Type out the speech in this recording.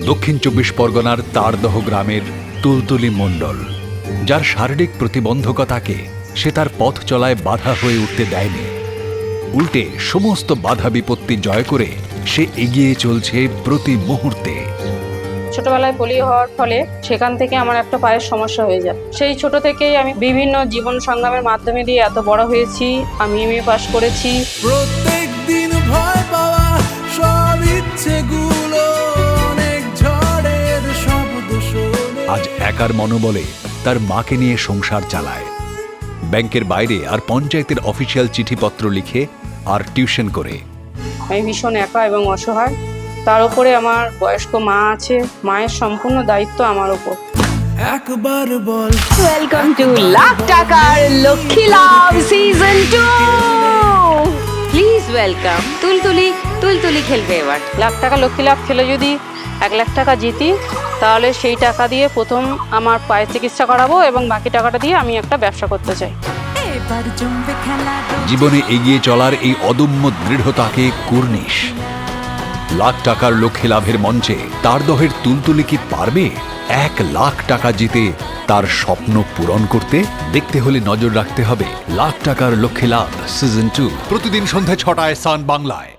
দক্ষিণ চব্বিশ পরগনার তারদহ গ্রামের তুলতুলি মণ্ডল যার শারীরিক প্রতিবন্ধকতাকে সে তার পথ চলায় বাধা হয়ে উঠতে দেয়নি। উল্টে সমস্ত বাধা বিপত্তি জয় করে সে এগিয়ে চলছে প্রতি মুহূর্তে। ছোটবেলায় পোলিও হওয়ার ফলে সেখান থেকে আমার একটা পায়ের সমস্যা হয়ে যায়। সেই ছোট থেকেই আমি বিভিন্ন জীবন সংগ্রামের মাধ্যমে দিয়ে এত বড় হয়েছি আমি এম এ পাশ করেছি। প্রত্যেক দিন ভয় আজ একার মনোবলে তার মাকে নিয়ে সংসার চালায়। ব্যাংকের বাইরে আর পঞ্চায়েতের অফিসিয়াল চিঠিপত্র লিখে আর টিউশন করে। আমি ভীষণ একা এবং অসহায়। তার উপরে আমার বয়স্ক মা আছে মায়ের সম্পূর্ণ দায়িত্ব আমার উপর। একবার বল। ওয়েলকাম টু লাখ টাকার লক্ষ্মী লাভ season two please welcome Tultuli Tultuli খেলবে এবার। লাখ টাকা লক্ষ্মী লাভ খেলে যদি এক লাখ টাকা জিতি তাহলে সেই টাকা দিয়ে প্রথম আমার পায়ের চিকিৎসা করাবো এবং বাকি টাকাটা দিয়ে আমি একটা ব্যবসা করতে চাই। জীবনে এগিয়ে চলার এই অদম্য দৃঢ়তাকে কুর্নিশ। লাখ টাকার লক্ষ্যে লাভের মঞ্চে তার দহের তুলতুলি কি পারবে? এক লাখ টাকা জিতে তার স্বপ্ন পূরণ করতে দেখতে হলে নজর রাখতে হবে লাখ টাকার লক্ষ্যে লাভ সিজন টু। প্রতিদিন সন্ধ্যা ছটায় সান বাংলায়।